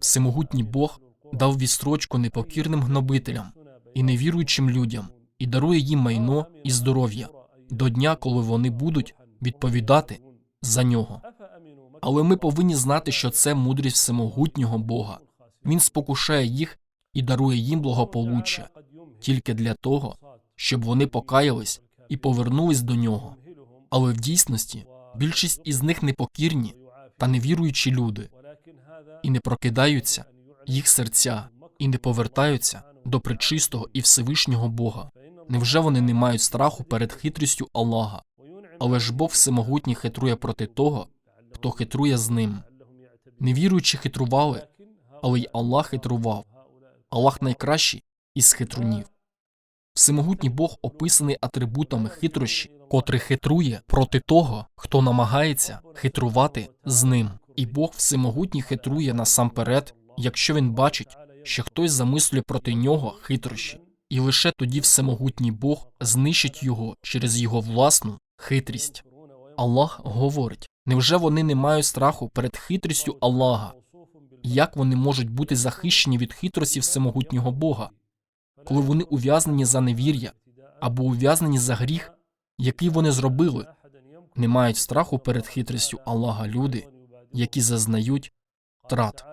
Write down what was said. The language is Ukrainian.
Всемогутній Бог дав відстрочку непокірним гнобителям і невіруючим людям і дарує їм майно і здоров'я до дня, коли вони будуть відповідати за нього. Але ми повинні знати, що це мудрість всемогутнього Бога. Він спокушає їх і дарує їм благополуччя тільки для того, щоб вони покаялись і повернулись до нього. Але в дійсності більшість із них непокірні та невіруючі люди, і не прокидаються їх серця, і не повертаються до пречистого і Всевишнього Бога. Невже вони не мають страху перед хитрістю Аллаха? Але ж Бог всемогутній хитрує проти того, хто хитрує з ним. Невіруючі хитрували, але й Аллах хитрував. Аллах найкращий із хитрунів. Всемогутній Бог описаний атрибутами хитрощі, котрий хитрує проти того, хто намагається хитрувати з ним. І Бог всемогутній хитрує насамперед, якщо він бачить, що хтось замислює проти нього хитрощі, і лише тоді всемогутній Бог знищить його через його власну хитрість. Аллах говорить: невже вони не мають страху перед хитрістю Аллаха? Як вони можуть бути захищені від хитрості всемогутнього Бога, коли вони ув'язнені за невір'я або ув'язнені за гріх, який вони зробили? Не мають страху перед хитрістю Аллаха люди, які зазнають втрат.